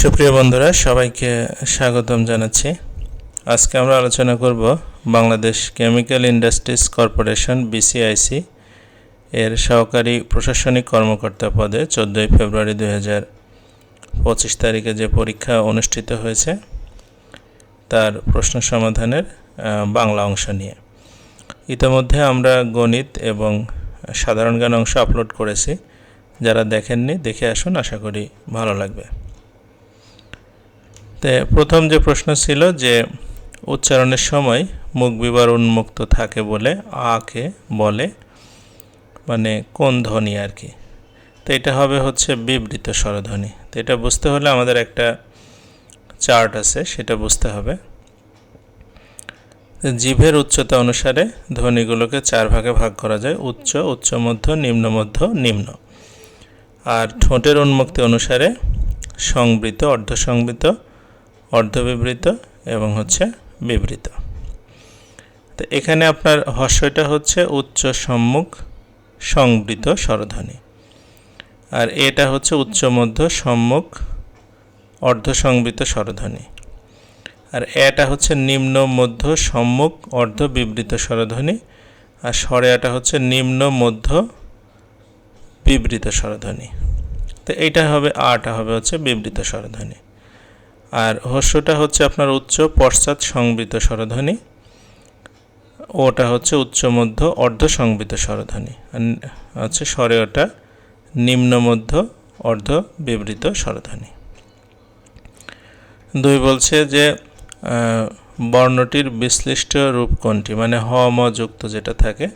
সুপ্রিয় বন্ধুরা, সবাইকে স্বাগতম জানাচ্ছি। আজকে আমরা আলোচনা করব Bangladesh Chemical Industries Corporation, BCIC, এর সহকারী প্রশাসনিক কর্মকর্তা পদে চোদ্দোই ফেব্রুয়ারি দুই হাজার পঁচিশ তারিখে যে পরীক্ষা অনুষ্ঠিত হয়েছে, তার প্রশ্ন সমাধানের বাংলা অংশ নিয়ে। ইতিমধ্যে আমরা গণিত এবং সাধারণ জ্ঞান অংশ আপলোড করেছি। যারা দেখেননি, দেখে আসুন, আশা করি ভালো লাগবে। তে প্রথম যে প্রশ্ন ছিল যে উচ্চারণের সময় মুখ বিবার উন্মুক্ত থাকে বলে আকে বলে মানে কোন ধ্বনি আর কি। তো এটা হবে হচ্ছে বিবৃত স্বরধ্বনি। তো এটা বুঝতে হলে আমাদের একটা চার্ট আছে, সেটা বুঝতে হবে। জিভের উচ্চতা অনুসারে ধ্বনিগুলোকে চার ভাগে ভাগ করা যায়, উচ্চ উচ্চ, মধ্য, নিম্ন মধ্য, নিম্ন। আর ঠোঁটের উন্মুক্তি অনুসারে সংবৃত অর্ধসংবৃত অর্ধবিবৃত এবং হচ্ছে বিবৃত। তো এখানে আপনার হর্ষটা হচ্ছে উচ্চ সম্মুখ সংবৃত স্বরধ্বনি। আর এটা হচ্ছে উচ্চ মধ্য সম্মুখ অর্ধসংবৃত স্বরধ্বনি। আর এটা হচ্ছে নিম্ন মধ্য সম্মুখ অর্ধ বিবৃত স্বরধ্বনি। আর স্বরেয়াটা হচ্ছে নিম্ন মধ্য বিবৃত স্বরধ্বনি। তো এইটা হবে আটা হবে হচ্ছে বিবৃত স্বরধ্বনি। আর হস্যটা হচ্ছে আপনার উচ্চ পশ্চাৎ সংবৃত স্বরধ্বনি, ওটা হচ্ছে উচ্চ মধ্য অর্ধ সংবৃত স্বরধ্বনি, আর স্বরে ওটা নিম্ন মধ্য অর্ধ বিবৃত স্বরধ্বনি। দুই বলছে যে বর্ণটির বিশ্লিষ্ট রূপ কোনটি? মানে হ, ম যুক্ত যেটা থাকে,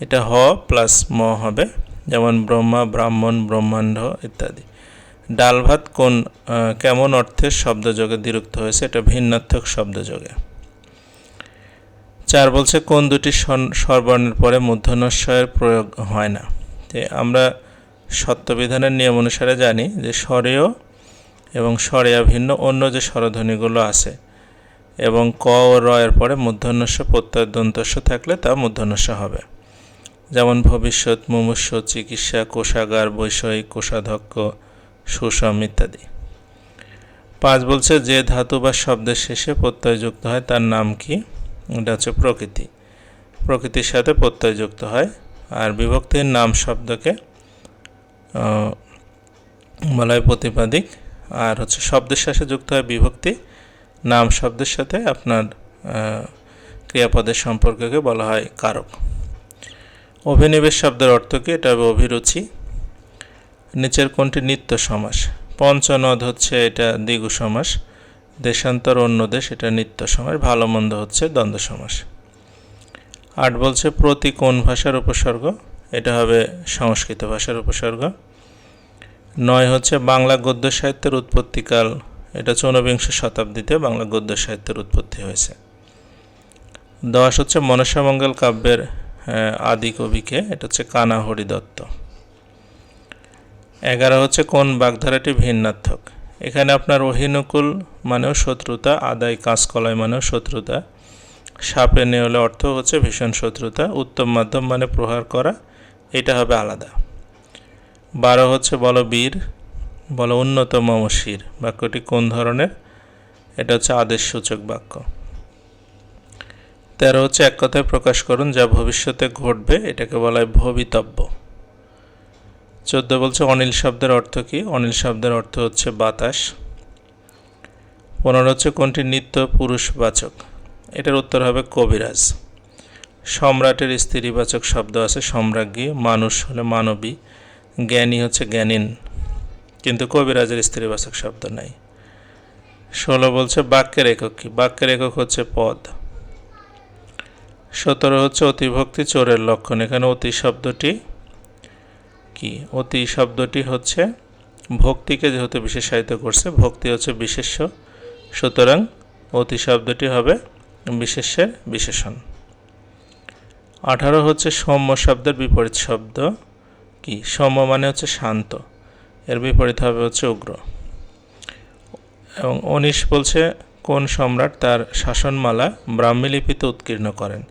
এটা হ প্লাস ম হবে, যেমন ব্রহ্মা, ব্রাহ্মণ, ব্রহ্মাণ্ড ইত্যাদি। ডাল ভাত কোন কেমন অর্থের শব্দযোগে দ্বিরুক্ত হয়েছে? এটা ভিন্নার্থক শব্দযোগে। চার বলছে, কোন দুটি স্বরবর্ণের পরে মূর্ধন্যস্বয়ের প্রয়োগ হয় না? যে আমরা সত্যবিধানের নিয়ম অনুসারে জানি যে স্বরেয় এবং স্বরেয়া ভিন্ন, অন্য যে স্বরধ্বনিগুলো আছে। এবং ক ও র এর পরে মূর্ধন্যস্ব প্রত্যয় দন্তস্ব থাকলে তা মূর্ধন্যস্ব হবে। যেমন ভবিষ্যৎ মুমুষ্য চিকিৎসা, কোষাগার, বৈষয়িক, কোষাধ্যক্ষ সুষম ইত্যাদি। পাঁচ বলছে, যে ধাতু বা শব্দের শেষে প্রত্যয় যুক্ত হয়, তার নাম কি? এটা হচ্ছে প্রকৃতি। প্রকৃতির সাথে প্রত্যয় যুক্ত হয়। আর বিভক্তির নাম শব্দকে বলা হয় প্রতিপাদিক। আর হচ্ছে, শব্দের শেষে যুক্ত হয় বিভক্তি। নাম শব্দের সাথে আপনার ক্রিয়াপদের সম্পর্ককে বলা হয় কারক। অভিনিবেশ শব্দের অর্থ কি? এটা হবে অভিরুচি। নিচের কোনটি নিত্য সমাস। পঞ্চনদ হচ্ছে এটা দ্বিগু সমাস। দেশান্তর অন্য দেশ, এটা নিত্য সমাস। ভালো মন্দ হচ্ছে দ্বন্দ্ব সমাস। আট বলছে প্রতি কোন ভাষার উপসর্গ, এটা হবে সংস্কৃত ভাষার উপসর্গ। নয় হচ্ছে বাংলা গদ্য সাহিত্যের উৎপত্তিকাল, এটা হচ্ছে ঊনবিংশ শতাব্দীতে বাংলা গদ্য সাহিত্যের উৎপত্তি হয়েছে। দশ হচ্ছে মনসামঙ্গল কাব্যের আদি কবিকে, এটা হচ্ছে কানা হরিদত্ত এগারো হচ্ছে কোন বাগধারাটি ভিন্নার্থক এখানে আপনার অহিনুকুল মানেও শত্রুতা, আদায় কাঁচকলায় মানেও শত্রুতা, সাপে নেওয়ালে অর্থ হচ্ছে ভীষণ শত্রুতা, উত্তম মাধ্যম মানে প্রহার করা, এটা হবে আলাদা। বারো হচ্ছে বলো বীর, বলো উন্নত মম শির, বাক্যটি কোন ধরনের? এটা হচ্ছে আদেশসূচক বাক্য। তেরো হচ্ছে এক কথায় প্রকাশ করুন যা ভবিষ্যতে ঘটবে, এটাকে বলা হয় ভবিতব্য। চোদ্দ বলছে অনিল শব্দের অর্থ কি? অনিল শব্দের অর্থ হচ্ছে বাতাস। পনেরো হচ্ছে কোনটি? নিত্য পুরুষবাচক এটার উত্তর হবে কবিরাজ। সম্রাটের স্ত্রীবাচক শব্দ আছে সম্রাজ্ঞী, মানুষ হলে মানবী, জ্ঞানী হচ্ছে জ্ঞানীন। কিন্তু কবিরাজের স্ত্রীবাচক শব্দ নাই। ষোলো বলছে বাক্যের একক কি? বাক্যের একক হচ্ছে পদ। সতেরো হচ্ছে অতিভক্তি চোরের লক্ষণ। এখানে অতি শব্দটি কি? অতি শব্দটি হচ্ছে ভক্তিকে যেহেতু বিশেষায়িত করছে, ভক্তি হচ্ছে বিশেষ্য। সুতরাং অতি শব্দটি হবে বিশেষ্যের বিশেষণ। আঠারো হচ্ছে সৌম্য শব্দের বিপরীত শব্দ কি? সৌম্য মানে হচ্ছে শান্ত। এর বিপরীত হবে হচ্ছে উগ্র। এবং অনিশ বলছে কোন সম্রাট তার শাসনমালা ব্রাহ্মী লিপিতে উৎকীর্ণ করেন।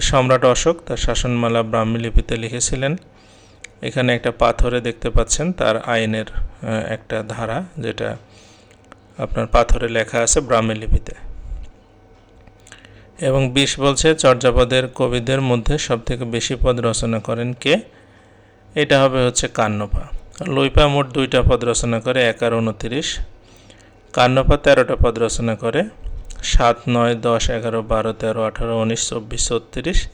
সম্রাট অশোক তার শাসনমালা ব্রাহ্মী লিপিতে লিখেছিলেন এখানে একটা পাথরে দেখতে পাচ্ছেন, তার আইনের একটা ধারা যেটা আপনার পাথরে লেখা আছে ব্রাহ্মী লিপিতে। এবং বিশ বলছে, চর্যাপদের কবিদের মধ্যে সবথেকে বেশি পদ রচনা করেন কে? এটা হবে হচ্ছে কান্নপা। লইপা মোট দুইটা পদ রচনা করে, এক আর উনতিরিশ। কান্নপা তেরোটা পদ রচনা করে, সাত, নয়, দশ, এগারো, বারো, তেরো, আঠারো, উনিশ, চব্বিশ, ছত্রিশ,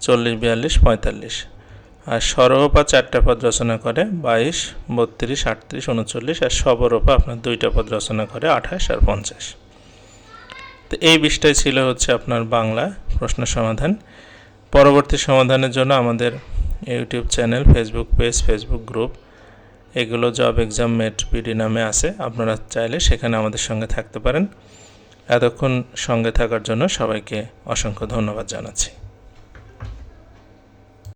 চল্লিশ, বিয়াল্লিশ, পঁয়তাল্লিশ। আর সরহপা চারটা পদ রচনা করে, বাইশ, বত্রিশ, আটত্রিশ, উনচল্লিশ আর সবরূপা আপনার দুইটা পদ রচনা করে, আঠাশ আর পঞ্চাশ। তো এই বিষটাই ছিল হচ্ছে আপনার বাংলা প্রশ্ন সমাধান। পরবর্তী সমাধানের জন্য আমাদের YouTube channel, Facebook page, Facebook group, এগুলো জব এক্সাম মেট পিডি নামে আছে। আপনারা চাইলে সেখানে আমাদের সঙ্গে থাকতে পারেন। এতক্ষণ সঙ্গে থাকার জন্য সবাইকে অসংখ্য ধন্যবাদ জানাচ্ছি।